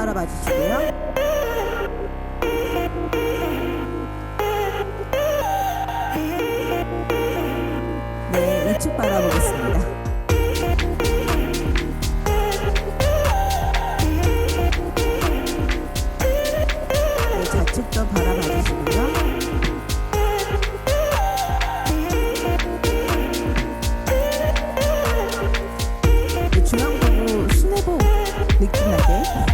바라봐 주시고요. 네, 우측 바라보겠습니다. 네, 좌측도 바라봐 주시고요. 네, 중앙 보고 순회복 느낌 나게.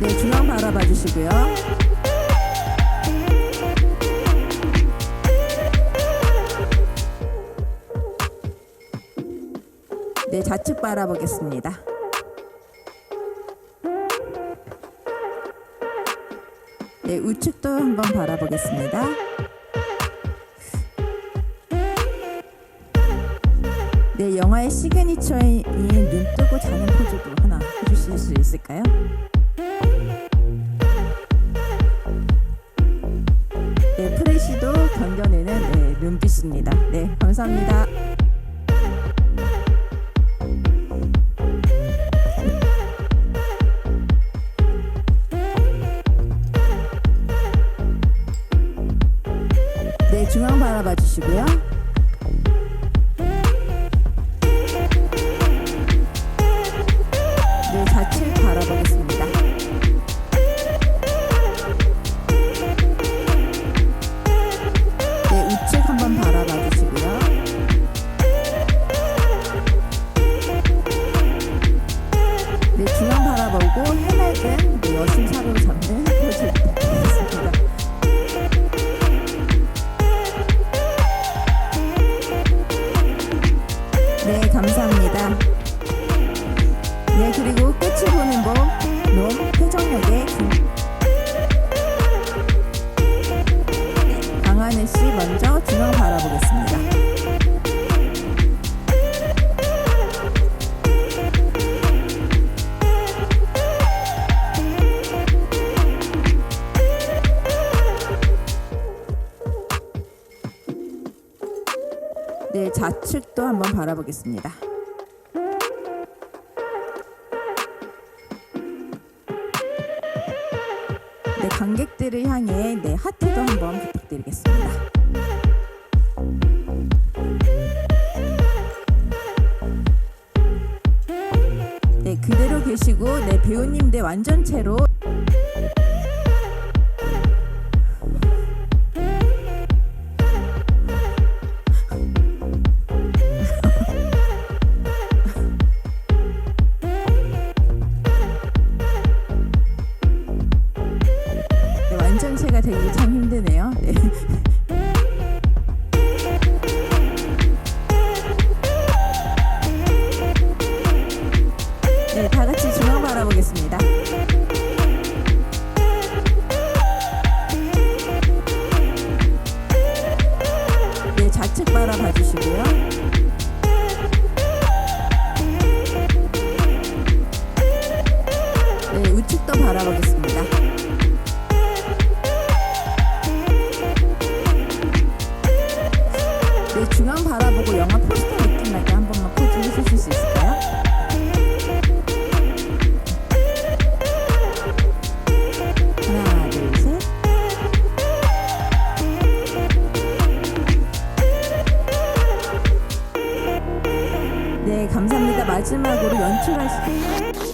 네, 주시고요. 네, 바라보겠습니다. 네, 우측도 한번 바라보겠습니다. 네, 영화의 시그니처인 눈 뜨고 자는 포즈도 하나 해주실 수 있을까요? 네, 프레시도 견뎌내는 네, 눈빛입니다. 네, 감사합니다. 네, 중앙 바라봐 주시고요. 네, 그리고 끝을 보는 법, 놈, 표정력의 김. 네, 강하늘 씨 먼저 중앙 바라보겠습니다. 네, 좌측도 한번 바라보겠습니다. 네, 관객들을 향해 네, 하트도 한번 부탁드리겠습니다. 네, 그대로 계시고 네, 배우님들 완전체로 바라보겠습니다. 네, 좌측 바라봐 주시고요. 네, 우측도 바라보겠습니다. 네, 감사합니다. 마지막으로 연출하시.